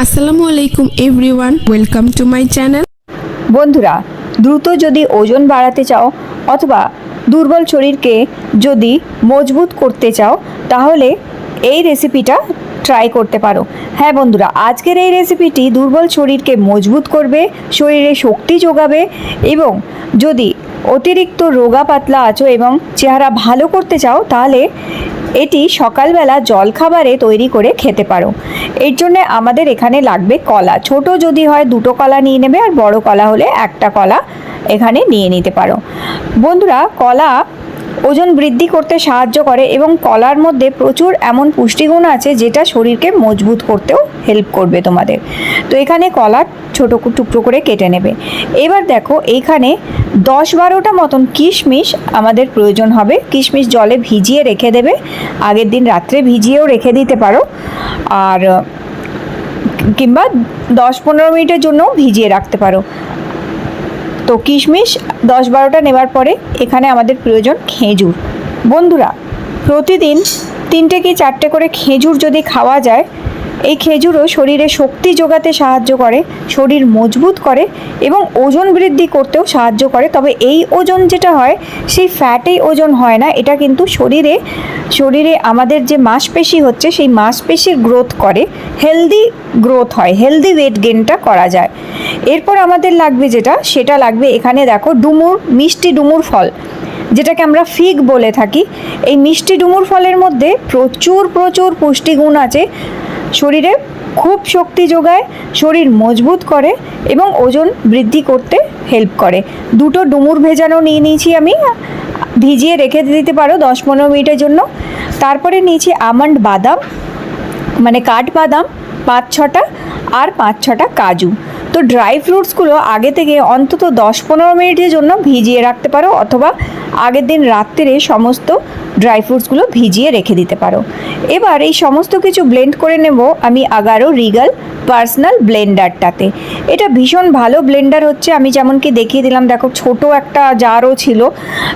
আসসালামু আলাইকুম everyone, welcome to my channel. বন্ধুরা, দ্রুত যদি ওজন বাড়াতে চাও অথবা দুর্বল শরীরকে যদি মজবুত করতে চাও, তাহলে এই রেসিপিটা ট্রাই করতে পারো। হ্যাঁ বন্ধুরা, আজকের এই রেসিপিটি দুর্বল শরীরকে মজবুত করবে, শরীরে শক্তি যোগাবে এবং যদি অতিরিক্ত রোগা পাতলা আছো এবং চেহারা ভালো করতে চাও, তাহলে এটি সকালবেলা জলখাবারে তৈরি করে খেতে পারো। এর জন্য আমাদের এখানে লাগবে কলা। ছোট যদি হয় দুটো কলা নিয়ে নেবে আর বড় কলা হলে একটা কলা এখানে নিয়ে নিতে পারো। বন্ধুরা, কলা ওজন বৃদ্ধি করতে সাহায্য করে এবং কলার মধ্যে প্রচুর এমন পুষ্টিগুণ আছে যেটা শরীরকে মজবুত করতেও হেল্প করবে তোমাদের। তো এখানে কলা ছোটো টুকরো করে কেটে নেবে। এবার দেখো এইখানে দশ বারোটা মতন কিশমিশ আমাদের প্রয়োজন হবে। কিশমিশ জলে ভিজিয়ে রেখে দেবে। আগের দিন রাত্রে ভিজিয়েও রেখে দিতে পারো। আর কিংবা দশ পনেরো মিনিটের জন্যও ভিজিয়ে রাখতে পারো। তো কিশমিশ দশ বারোটা নেবার পরে এখানে আমাদের প্রয়োজন খেজুর। বন্ধুরা, প্রতিদিন তিনটে কি চারটে করে খেজুর যদি খাওয়া যায় এই খেজুরও শরীরে শক্তি যোগাতে সাহায্য করে, শরীর মজবুত করে এবং ওজন বৃদ্ধি করতেও সাহায্য করে। তবে এই ওজন যেটা হয়, সেই ফ্যাটেই ওজন হয় না। এটা কিন্তু শরীরে শরীরে আমাদের যে মাসপেশি হচ্ছে, সেই মাংসপেশির গ্রোথ করে। হেলদি গ্রোথ হয় হেলদি ওয়েট গেনটা করা যায়। এরপর আমাদের লাগবে যেটা, সেটা লাগবে এখানে দেখো ডুমুর, মিষ্টি ডুমুর ফল। যেটাকে আমরা ফিগ বলে থাকি। এই মিষ্টি ডুমুর ফলের মধ্যে প্রচুর প্রচুর পুষ্টিগুণ আছে। শরীরে খুব শক্তি যোগায়, শরীর মজবুত করে এবং ওজন বৃদ্ধি করতে হেল্প করে। দুটো ডুমুর ভেজানো নিয়ে নিয়েছি আমি। ভিজিয়ে রেখে দিতে পারো দশ পনেরো মিনিটের জন্য। তারপরে নিয়েছি আমন্ড বাদাম মানে কাঠবাদাম পাঁচ ছটা আর পাঁচ ছটা কাজু। তো ড্রাই ফ্রুটসগুলো আগে থেকে অন্তত দশ পনেরো মিনিটের জন্য ভিজিয়ে রাখতে পারো অথবা আগের দিন রাত্রে সমস্ত ড্রাই ফ্রুটসগুলো ভিজিয়ে রেখে দিতে পারো। এবার এই সমস্ত কিছু ব্লেন্ড করে নেব আমি আগারো রিগাল পার্সোনাল ব্লেন্ডারটাতে। এটা ভীষণ ভালো ব্লেন্ডার হচ্ছে, আমি যেমন কি দেখিয়ে দিলাম, দেখো ছোট একটা জারও ছিল।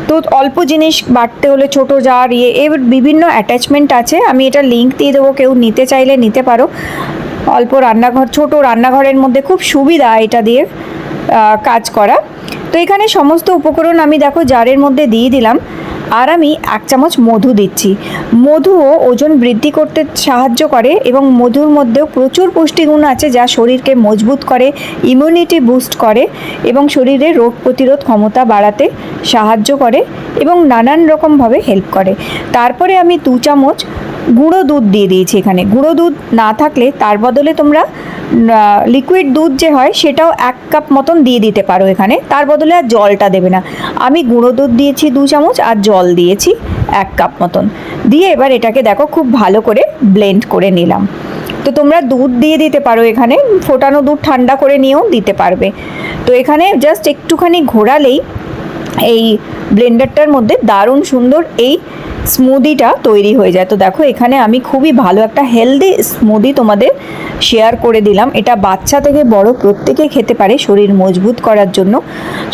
তো অল্প জিনিস বাটতে হলে ছোট জার ইয়ে এর বিভিন্ন অ্যাটাচমেন্ট আছে, আমি এটা লিঙ্ক দিয়ে দেবো, কেউ নিতে চাইলে নিতে পারো। অল্প রান্নাঘর, ছোট রান্নাঘরের মধ্যে খুব সুবিধা এটা দিয়ে কাজ করা। তো এখানে সমস্ত উপকরণ আমি দেখো জারের মধ্যে দিয়ে দিলাম। আর আমি এক চামচ মধু দিচ্ছি। মধুও ওজন বৃদ্ধি করতে সাহায্য করে এবং মধুর মধ্যেও প্রচুর পুষ্টিগুণ আছে যা শরীরকে মজবুত করে ইমিউনিটি বুস্ট করে এবং শরীরে রোগ প্রতিরোধ ক্ষমতা বাড়াতে সাহায্য করে এবং নানান রকমভাবে হেল্প করে। তারপরে আমি দু চামচ গুঁড়ো দুধ দিয়ে দিয়েছি এখানে। গুঁড়ো দুধ না থাকলে তার বদলে তোমরা লিকুইড দুধ যে হয় সেটাও এক কাপ মতন দিয়ে দিতে পারো এখানে। তার বদলে আর জলটা দেবে না। আমি গুঁড়ো দুধ দিয়েছি দু চামচ আর জল দিয়েছি এক কাপ মতন। দিয়ে এবার এটাকে দেখো খুব ভালো করে ব্লেন্ড করে নিলাম। তো তোমরা দুধ দিয়ে দিতে পারো এখানে। ফোটানো দুধ ঠান্ডা করে নিয়েও দিতে পারবে। তো এখানে জাস্ট একটুখানি ঘোরালেই এই ব্লেন্ডারটার মধ্যে দারুণ সুন্দর এই স্মুদিটা তৈরি হয়ে যায়। তো দেখো, এখানে আমি খুবই ভালো একটা হেলদি স্মুদি তোমাদের শেয়ার করে দিলাম। এটা বাচ্চা থেকে বড় প্রত্যেকে খেতে পারে শরীর মজবুত করার জন্য,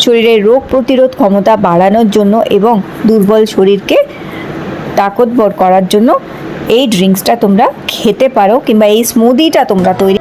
শরীরের রোগ প্রতিরোধ ক্ষমতা বাড়ানোর জন্য এবং দুর্বল শরীরকে তাকতবর করার জন্য এই ড্রিঙ্কসটা তোমরা খেতে পারো কিংবা এই স্মুদিটা তোমরা তৈরি